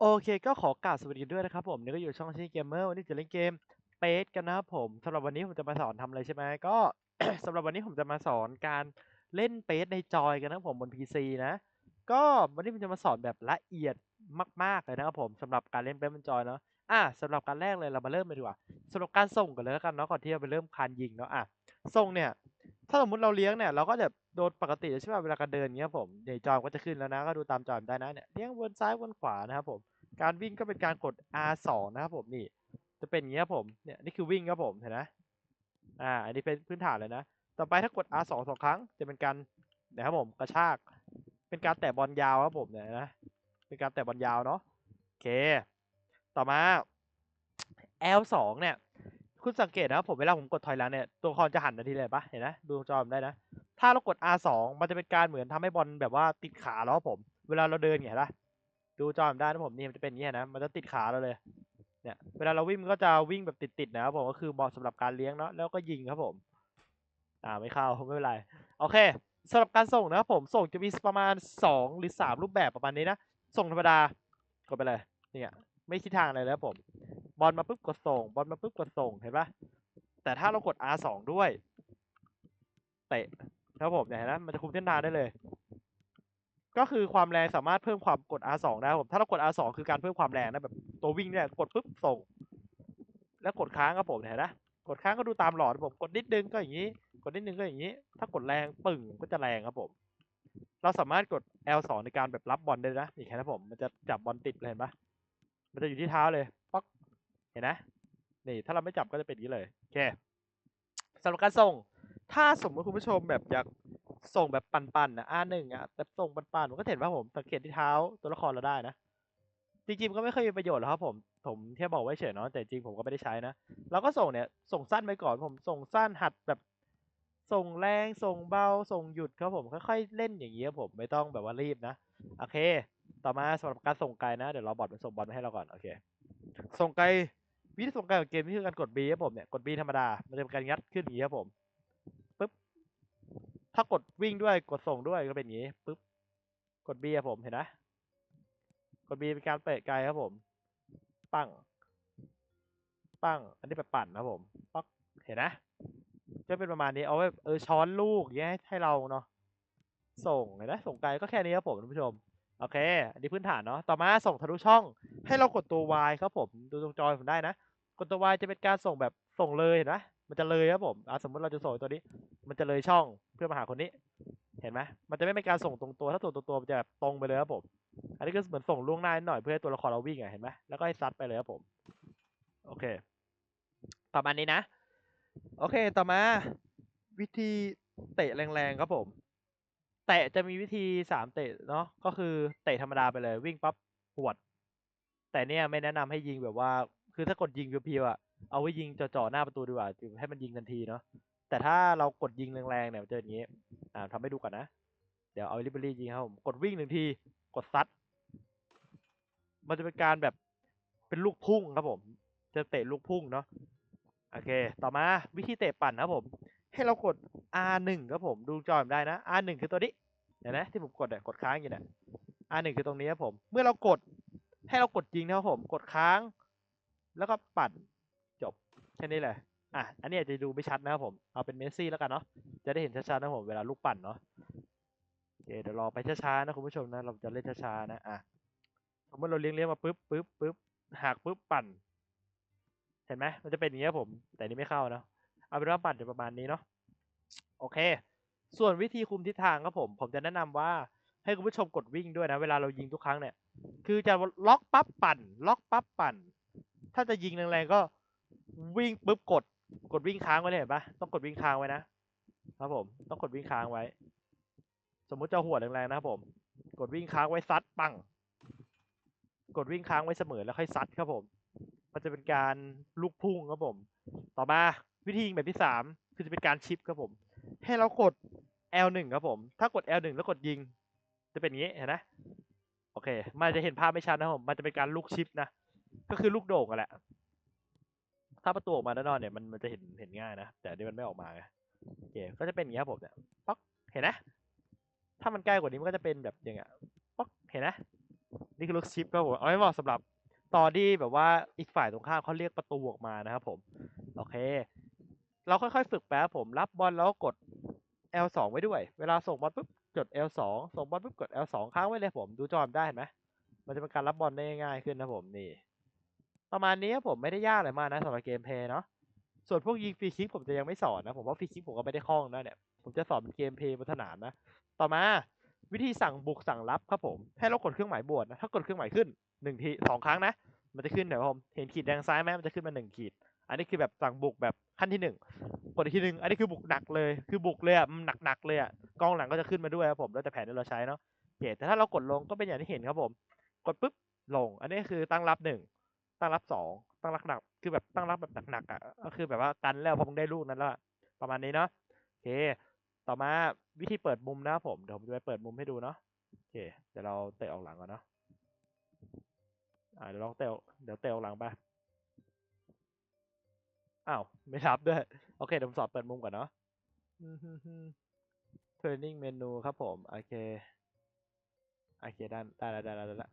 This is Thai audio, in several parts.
โอเคก็ขอกราบสวัสดีด้วยนะครับผมนี่ก็อยู่ช่องที่เกมเมอร์วันนี้จะเล่นเกมเปสกันนะครับผมสำหรับวันนี้ผมจะมาสอนทำอะไรใช่ไหมก็ สำหรับวันนี้ผมจะมาสอนการเล่นเปสในจอยกันนะครับผมบน PC นะ ก็วันนี้ผมจะมาสอนแบบละเอียดมาก ๆ เลยนะครับผมสำหรับการเล่นเปสบนจอยเนาะอะสำหรับการแรกเลยเรามาเริ่มเลยดีกว่าสำหรับการส่งกันเลยแล้วกันเนาะก่อนที่จะไปเริ่มคานยิงเนาะอะส่งเนี่ย ถ้าสมมติเราเลี้ยงเนี่ยเราก็จะโดนปกติใช่ไหมเวลาการเดินเงี้ยผมเนี่ยจอยก็จะขึ้นแล้วนะ ก็ดูตามจอยได้นะเนี่ยเลี้ยงวนซ้ายวนขวานะครับผมการวิ่งก็เป็นการกด R2 นะครับผมนี่ จะเป็นอย่างนี้ครับผมเนี่ยนี่คือวิ่งครับผมเห็นไหมอ่าอันนี้เป็นพื้นฐานเลยนะ ต่อไปถ้ากด R2 สองครั้งจะเป็นการนะครับผมกระชาก เป็นการแตะบอลยาวครับผมเนี่ยนะเป็นการแตะบอลยาวเนาะโอเค ต่อมา L2 เนี่ย คุณสังเกตนะครับผมเวลาผมกดถอยหลังเนี่ยตัวละครจะหันทันทีเลยปะเห็นนะดูจอผมได้นะ ถ้าเรากด R2 มันจะเป็นการเหมือนทำให้บอลแบบว่าติดขาแล้วครับผม เวลาเราเดินเห็นปะดูจอผมได้นะผมนี่มันจะเป็นอย่างนี้นะมันจะติดขาเราเลยเนี่ยเวลาเราวิ่งมันก็จะวิ่งแบบติดๆนะครับผมก็คือเหมาะสำหรับการเลี้ยงเนาะแล้วก็ยิงครับผม อ่าไม่เข้าไม่เป็นไรโอเคสำหรับการส่งนะครับผมส่งจะมีประมาณ 2 หรือ 3 รูปแบบประมาณนี้นะ ส่งธรรมดากดไปเลยเนี่ยไม่คิดทางอะไรแล้วผม บอลมาปุ๊บกดส่ง บอลมาปุ๊บกดส่งเห็นปะแต่ถ้าเรากด R2 ด้วยเตะครับผมเนี่ยเห็นไหมมันจะคุมเส้นทางได้เลย ก็คือความแรงสามารถเพิ่มความกด R2 ได้ครับผมถ้าเรากด R2 คือการเพิ่มความแรงนะแบบตัววิ่งเนี่ยกดปุ๊บส่ง แล้วกดค้างครับผมเห็นไหมกดค้างก็ดูตามหลอดครับผมกดนิดนึงก็อย่างนี้ กดนิดนึงก็อย่างนี้ ถ้ากดแรงปึ่งก็จะแรงครับผม เราสามารถกด L2 ในการแบบรับบอลได้นะนี่แค่นั้นผมมันจะจับบอลติดเลยเห็นปะมันจะอยู่ที่เท้าเลย เห็นนะนี่ถ้าเราไม่จับก็จะเป็นอย่างนี้เลยโอเคสำหรับการส่ง ถ้าสมมติคุณผู้ชมแบบอยากส่งแบบปั่นๆนะ R1 อะแต่ส่งปั่นๆผมก็เห็นว่าผมสังเกตที่เท้าตัวละครเราได้นะจริงๆก็ไม่เคยมีประโยชน์หรอกครับผมผมแค่บอกไว้เฉยเนาะแต่จริงผมก็ไม่ได้ใช้นะเราก็ส่งเนี่ยส่งสั้นไปก่อนผมส่งสั้นหัดแบบส่งแรงส่งเบาส่งหยุดครับผมค่อยๆเล่นอย่างนี้ครับผมไม่ต้องแบบว่ารีบนะโอเค ต่อมาสำหรับการส่งไกลนะเดี๋ยวเราบอทมันส่งบอลมาให้เราก่อนโอเคส่งไกล วิธีส่งไกลของเกมนี่คือการกด B ครับผมเนี่ยกด B ธรรมดา มันจะเป็นการงัดขึ้นอย่างนี้ครับผมปึ๊บถ้ากดวิ่งด้วยกดส่งด้วยก็เป็นอย่างนี้ปึ๊บกด B ครับผมเห็นนะกด B เป็นการเตะไกลครับผม ปั้ง ปั้ง อันนี้แบบปั่นครับผมป๊อกเห็นนะก็เป็นประมาณนี้เอาไว้เออช้อนลูกอย่างเงี้ยให้ให้เราเนาะส่งเห็นไหมส่งไกลก็แค่นี้ครับผมท่านผู้ชม โอเค อันนี้พื้นฐานเนาะ ต่อมาส่งทะลุช่อง ให้เรากดตัว Y ครับผม ดูตรงจอยผมได้นะ กดตัว Y จะเป็นการส่งแบบส่งเลยเห็นไหมมันจะเลยครับผมอะสมมติเราจะส่งตัวนี้ มันจะเลยช่องเพื่อมาหาคนนี้ เห็นไหมมันจะไม่เป็นการส่งตรงตัว ถ้าส่งตรงตัวมันจะแบบตรงไปเลยครับผม อันนี้ก็เหมือนส่งล่วงหน้านิดหน่อยเพื่อให้ตัวละครเราวิ่งอะเห็นไหมแล้วก็ให้ซัดไปเลยครับผม โอเค ประมาณนี้นะ โอเค ต่อมาวิธีเตะแรงๆครับผม เตะจะมีวิธีสามเตะเนาะก็คือเตะธรรมดาไปเลย วิ่งปั๊บหวด แต่เนี่ยไม่แนะนำให้ยิงแบบว่า คือถ้ากดยิงเพียวๆอะเอาไว้ยิงจ่อๆหน้าประตูดีกว่าให้มันยิงทันทีเนาะแต่ถ้าเรากดยิงแรงๆเนี่ยมันจะอย่างนี้ อ่าทำให้ดูก่อนนะ เดี๋ยวเอาลิเบอรี่ยิงครับผมกดวิ่งหนึ่งที กดซัด มันจะเป็นการแบบเป็นลูกพุ่งครับผม จะเตะลูกพุ่งเนาะ โอเค ต่อมาวิธีเตะปั่นครับผม ให้เรากด R1 ครับผมดูจอมได้นะ R1 คือตัวนี้เห็นไหมที่ผมกดเนี่ยกดค้างอยู่เนี่ย R1 คือตรงนี้ครับผม เมื่อเรากดให้เรากดยิงนะครับผมกดค้าง แล้วก็ปั่นจบแค่นี้เลยอะอันนี้อาจจะดูไม่ชัดนะครับผมเอาเป็นเมสซี่แล้วกันเนาะจะได้เห็นชัดๆนะผมเวลาลูกปั่นเนาะโอเคเดี๋ยวรอไปช้าๆนะคุณผู้ชมนะเราจะเล่นช้าๆนะอะสมมติเราเลี้ยงเลี้ยงมาปุ๊บปุ๊บปุ๊บหักปุ๊บปั่น เห็นไหมมันจะเป็นอย่างนี้ครับผม แต่นี่ไม่เข้าเนาะ เอาเป็นว่าปั่นจะประมาณนี้เนาะโอเค ส่วนวิธีคุมทิศทางครับผม ผมจะแนะนำว่าให้คุณผู้ชมกดวิ่งด้วยนะเวลาเรายิงทุกครั้งเนี่ย คือจะล็อกปั๊บปั่น ล็อกปั๊บปั่น ถ้าจะยิงแรงๆก็วิ่งปุ๊บกด กดวิ่งค้างไว้เลยเห็นปะต้องกดวิ่งค้างไว้นะครับผม ต้องกดวิ่งค้างไว้ สมมุติจะหัวแรงๆนะครับผม กดวิ่งค้างไว้ซัดปัง กดวิ่งค้างไว้เสมอแล้วค่อยซัดครับผม มันจะเป็นการลูกพุ่งครับผม ต่อมา วิธียิงแบบที่สามคือจะเป็นการชิปครับผม ให้เรากด L1 ครับผม ถ้ากด L1 แล้วกดยิง จะเป็นอย่างนี้เห็นไหมโอเค มันจะเห็นภาพไม่ชัดนะผม มันจะเป็นการลูกชิปนะ ก็คือลูกโด่งอะแหละ ถ้าประตูออกมาด้านนอกเนี่ยมันมันจะเห็นเห็นง่ายนะ แต่นี่มันไม่ออกมาไงโอเค ก็จะเป็นอย่างนี้ครับผมเนี่ย ป๊อก เห็นนะ ถ้ามันใกล้กว่านี้มันก็จะเป็นแบบอย่างเงี้ย ป๊อก เห็นนะ นี่คือลูกชิปครับผม เอาไว้เหมาะสำหรับตอนที่แบบว่าอีกฝ่ายตรงข้ามเขาเรียกประตูออกมานะครับผม โอเค เราค่อยๆ ฝึกไปครับผมรับบอลแล้วกด L2 ไว้ด้วย เวลาส่งบอลปุ๊บกด L2 ส่งบอลปุ๊บกด L2 ค้างไว้เลยผมดูจอมได้เห็นไหมมันจะเป็นการรับบอลได้ง่ายขึ้นนะผมนี่ ประมาณนี้ครับผมไม่ได้ยากอะไรมากนะสำหรับเกมเพลย์เนาะส่วนพวกยิงฟรีคิกผมจะยังไม่สอนนะ ผมว่าฟรีคิกผมก็ไม่ได้คล่องนะเนี่ยผมจะสอนเป็นเกมเพลย์บนสนามนะ ต่อมาวิธีสั่งบุกสั่งรับครับผม ให้เรากดเครื่องหมายบวกนะ ถ้ากดเครื่องหมายขึ้นหนึ่งทีสองครั้งนะ มันจะขึ้นเดี๋ยวผม เห็นขีดแดงซ้ายไหมมันจะขึ้นมาหนึ่งขีด อันนี้คือแบบสั่งบุกแบบขั้นที่หนึ่งกดอีกทีหนึ่งอันนี้คือบุกหนักเลย คือบุกเลยอะมันหนักหนักๆเลยอะกองหลังก็จะขึ้นมาด้วยครับผมแล้วแต่แผนที่เราใช้เนาะโอเคแต่ถ้าเรากดลงก็เป็นอย่างที่เห็นครับผม กดปุ๊บลง อันนี้คือตั้งรับหนึ่งตั้งรับสองตั้งรับหนัก คือแบบตั้งรับแบบหนักๆอะก็คือแบบว่ากันแล้วพอมึงได้ลูกนั้นแล้วประมาณนี้เนาะโอเค ต่อมาวิธีเปิดมุมนะครับผมเดี๋ยวผมจะไปเปิดมุมให้ดูเนาะโอเคเดี๋ยวเราเตะออกหลังก่อนเนาะอ่าเดี๋ยวลองเตะเดี๋ยวเตะออกหลังไป อ้าว ไม่รับด้วย โอเคเดี๋ยวผมสอบเปิดมุมก่อนเนาะ training menu ครับผม โอเค โอเค ได้ได้แล้วได้แล้วได้แล้ว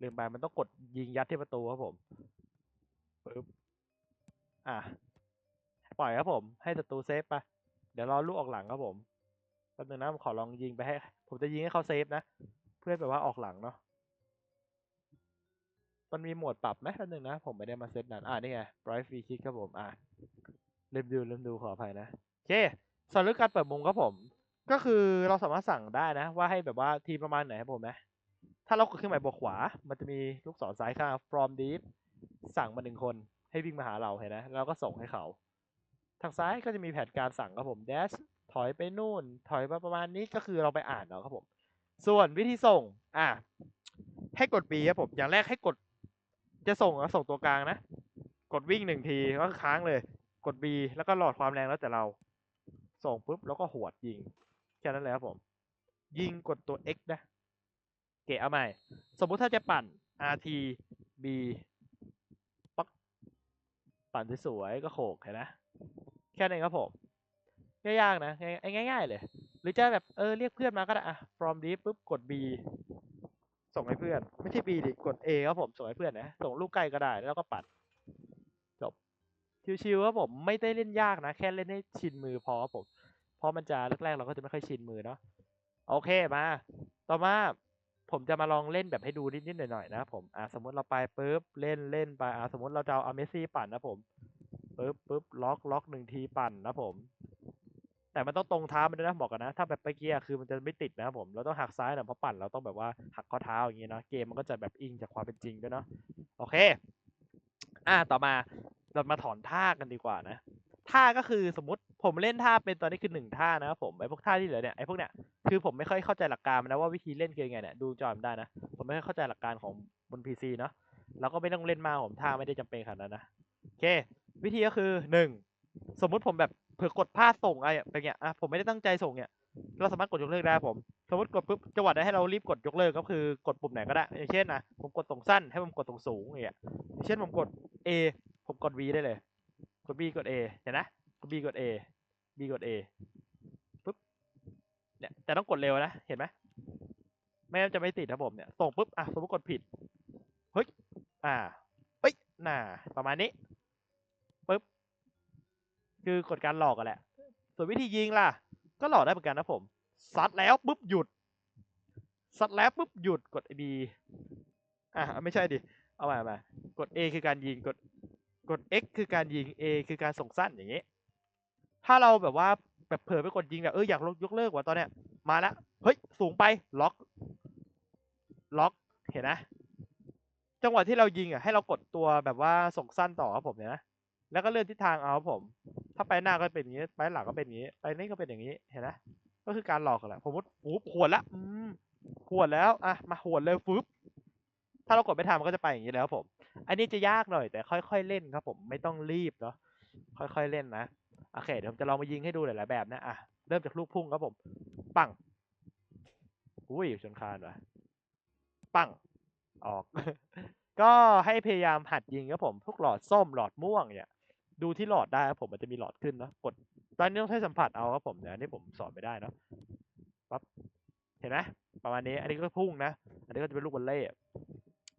ลืมไปมันต้องกดยิงยัดที่ประตูครับผมปึ๊บอะ ปล่อยครับผม ให้ศัตรูเซฟไป เดี๋ยวรอลูกออกหลังครับผมแป๊บนึงนะผมขอลองยิงไปให้ ผมจะยิงให้เขาเซฟนะ เพื่อแบบว่าออกหลังเนาะ มันมีโหมดปรับไหมแป๊บนึงนะ ผมไม่ได้มาเซตนั้นอ่านี่ไง bright free kick ครับผม อะลืมดูลืมดูขออภัยนะโอเคส่วนเรื่องการเปิดมุมครับผม ก็คือเราสามารถสั่งได้นะ ว่าให้แบบว่าทีประมาณไหนครับผมนะ ถ้าเรากดเครื่องหมายบวกขวา มันจะมีลูกศรซ้ายข้าง from deep สั่งมาหนึ่งคนให้วิ่งมาหาเราเห็นนะแล้วก็ส่งให้เขา ทางซ้ายก็จะมีแผนการสั่งครับผม dash ถอยไปนู่น ถอยมาประมาณนี้ก็คือเราไปอ่านเนาะครับผม ส่วนวิธีส่ง อะ ให้กด B ครับผม อย่างแรกให้กด จะส่งก็ส่งตัวกลางนะ กดวิ่งหนึ่งทีก็ค้างเลย กด B แล้วก็หลอดความแรงแล้วแต่เรา ส่งปุ๊บแล้วก็หวดยิง แค่นั้นเลยครับผม ยิงกดตัว X นะ เก๋เอาใหม่ สมมุติถ้าจะปั่น RT B ปักปั่นสวยๆก็โขกเห็นนะ แค่นั้นครับผมไม่ยากนะง่ายง่ายๆเลย หรือจะแบบเออเรียกเพื่อนมาก็ได้อะ from deep ปุ๊บกด B ส่งให้เพื่อน ไม่ใช่ B ดิกด A ครับผมส่งให้เพื่อนนะส่งลูกใกล้ก็ได้แล้วก็ปัด จบ ชิวๆครับผมไม่ได้เล่นยากนะ แค่เล่นให้ชินมือพอครับผม เพราะมันจะแรกๆเราก็จะไม่ค่อยชินมือเนาะโอเคมา ต่อมาผมจะมาลองเล่นแบบให้ดูนิดๆหน่อยๆนะผมอะสมมติเราไปปุ๊บเล่นเล่นไปอะสมมติเราจะเอาเมซี่ปั่นนะผมปุ๊บปุ๊บล็อกล็อกหนึ่งทีปั่นนะผม แต่มันต้องตรงเท้ามันด้วยนะบอกกันนะ ถ้าแบบเมื่อกี้อะคือมันจะไม่ติดนะครับผมเราต้องหักซ้ายหน่อยเพราะปั่นเราต้องแบบว่าหักข้อเท้าอย่างงี้เนาะเกมมันก็จะแบบอิงจากความเป็นจริงด้วยเนาะโอเค อะต่อมาเรามาถอนท่ากันดีกว่านะท่าก็คือสมมติผมเล่นท่าเป็นตอนนี้คือหนึ่งท่านะครับผมไอ้พวกท่าที่เหลือเนี่ยไอ้พวกเนี้ยคือผมไม่ค่อยเข้าใจหลักการนะว่าวิธีเล่นคือยังไงเนี่ยดูจอมนได้นะผมไม่ค่อยเข้าใจหลักการของบน PC เนาะเราก็ไม่ต้องเล่นมาผมท่าไม่ได้จำเป็นขนาดนั้นนะโอเค วิธีก็คือหนึ่งสมมุติผมแบบ ผื่อกดพลาดส่งอะไรไปเงี้ยอะผมไม่ได้ตั้งใจส่งเนี่ยเราสามารถกดยกเลิกได้ผมสมมติกดปุ๊บจังหวะได้ให้เรารีบกดยกเลิกก็คือกดปุ่มไหนก็ได้ อย่างเช่นนะผมกดตรงสั้นให้ผมกดตรงสูงอย่างเงี้ยอย่างเช่นผมกด A ผมกด V ได้เลย กด B กด A เห็นนะกด B กด A B กด A ปุ๊บเนี่ยแต่ต้องกดเร็วนะเห็นไหมไม่งั้นจะไม่ติดครับผมเนี่ยส่งปุ๊บอะสมมติกดผิดเฮ้ยอ่าเฮ้ยน่าประมาณนี้ คือกดการหลอกกันแหละ ส่วนวิธียิงล่ะ ก็หลอกได้เหมือนกันนะผม ซัดแล้วปุ๊บหยุด ซัดแล้วปุ๊บหยุดกด B อะไม่ใช่ดิ เอาใหม่เอาใหม่กด A คือการยิง กด กด X คือการยิง A คือการส่งสั้นอย่างนี้ ถ้าเราแบบว่าแบบเผลอไปกดยิงแบบเอออยากยกเลิกว่ะตอนเนี้ย มาล้วเฮ้ยสูงไปล็อก ล็อกเห็นนะ จังหวะที่เรายิงอะให้เรากดตัวแบบว่าส่งสั้นต่อครับผมเนี่ยนะแล้วก็เลื่อนทิศทางเอาครับผม ถ้าไปหน้าก็เป็นอย่างนี้ ไปหลังก็เป็นอย่างนี้ ไปนี่ก็เป็นอย่างนี้ เห็นนะก็คือการหลอกกันแหละผมว่าโอ้หวดละอืมหวดแล้ว อะ มาหวดเลยฟึบถ้าเรากดไม่ทันมันก็จะไปอย่างนี้แล้วผม อันนี้จะยากหน่อยแต่ค่อยๆเล่นครับผม ไม่ต้องรีบเนาะ ค่อยๆเล่นนะ โอเค เดี๋ยวผมจะลองมายิงให้ดูหลายๆแบบนะ อะ เริ่มจากลูกพุ่งครับผม ปัง อุ้ยชนคานว่ะ ปัง ออก ก็ให้พยายามหัดยิงครับผม พวกหลอดส้มหลอดม่วงเนี่ย ดูที่หลอดได้ครับผมมันจะมีหลอดขึ้นนะกดตอนนี้ต้องใช้สัมผัสเอาครับผมเดี๋ยวนี้ผมสอนไม่ได้เนาะปั๊บเห็นไหมประมาณนี้ อันนี้ก็พุ่งนะ อันนี้ก็จะเป็นลูกบอลเล่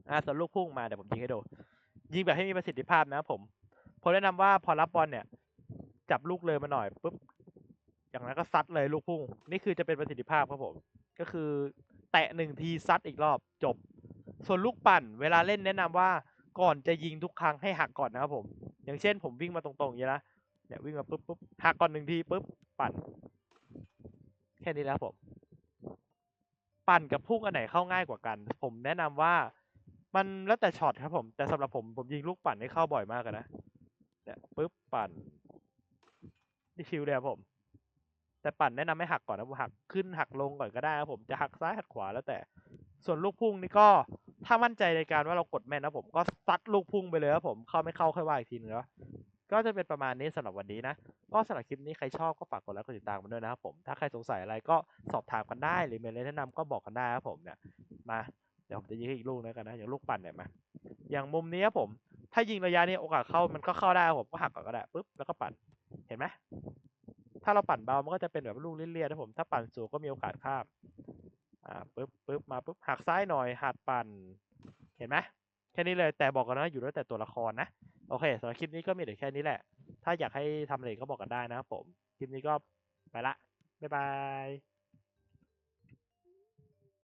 อ่าส่วนลูกพุ่งมาเดี๋ยวผมยิงให้ดูยิงแบบให้มีประสิทธิภาพนะครับผมผมแนะนำว่าพอรับบอลเนี่ย จับลูกเลยมาหน่อยปุ๊บอย่างนั้นก็ซัดเลยลูกพุ่ง นี่คือจะเป็นประสิทธิภาพครับผม ก็คือ แตะหนึ่งทีซัดอีกรอบจบ ส่วนลูกปั่น เวลาเล่นแนะนำว่าก่อนจะยิงทุกครั้งให้หักก่อนนะครับผม อย่างเช่นผมวิ่งมาตรงๆอย่างนี้นะเนี่ยวิ่งมาปุ๊บปุ๊บหักก่อนหนึ่งทีปุ๊บปั่น แค่นี้แล้วผม ปั่นกับพุ่งอันไหนเข้าง่ายกว่ากัน ผมแนะนำว่ามันแล้วแต่ช็อตครับผม แต่สำหรับผมผมยิงลูกปั่นให้เข้าบ่อยมากนะเนี่ยปุ๊บปั่นนี่ชิวเลยครับผม แต่ปั่นแนะนำให้หักก่อนนะหักขึ้นหักลงก่อนก็ได้ครับผมจะหักซ้ายหักขวาแล้วแต่ ส่วนลูกพุ่งนี่ก็ ถ้ามั่นใจในการว่าเรากดแม่นนะผมก็ซัดลูกพุ่งไปเลยครับผมเข้าไม่เข้าค่อยว่าอีกทีนึงเนาะก็จะเป็นประมาณนี้สำหรับวันนี้นะก็สำหรับคลิปนี้ใครชอบก็ฝากกดไลค์กดติดตามกันด้วยนะครับผมถ้าใครสงสัยอะไรก็สอบถามกันได้หรือมีอะไรแนะนำก็บอกกันได้ครับผมเนี่ยมาเดี๋ยวผมจะยิงให้อีกลูกแล้วกันนะอย่างลูกปั่นเนี่ยมาอย่างมุมนี้ครับผม ถ้ายิงระยะนี้โอกาสเข้ามันก็เข้าได้ครับผมก็หักก่อนก็ได้ปุ๊บแล้วก็ปั่นเห็นไหมถ้าเราปั่นเบามันก็จะเป็นแบบลูกเลี่ยๆนะผมถ้าปั่นสูงก็มีโอกาสข้าม อ่าปึ๊บปึ๊บมาปึ๊บหักซ้ายหน่อยหักปั่น เห็นไหมแค่นี้เลยแต่บอกกันนะอยู่ด้วยแต่ตัวละครนะ โอเคสำหรับคลิปนี้ก็มีแต่แค่นี้แหละ ถ้าอยากให้ทำอะไรก็บอกกันได้นะครับผม คลิปนี้ก็ไปละ บ๊ายบาย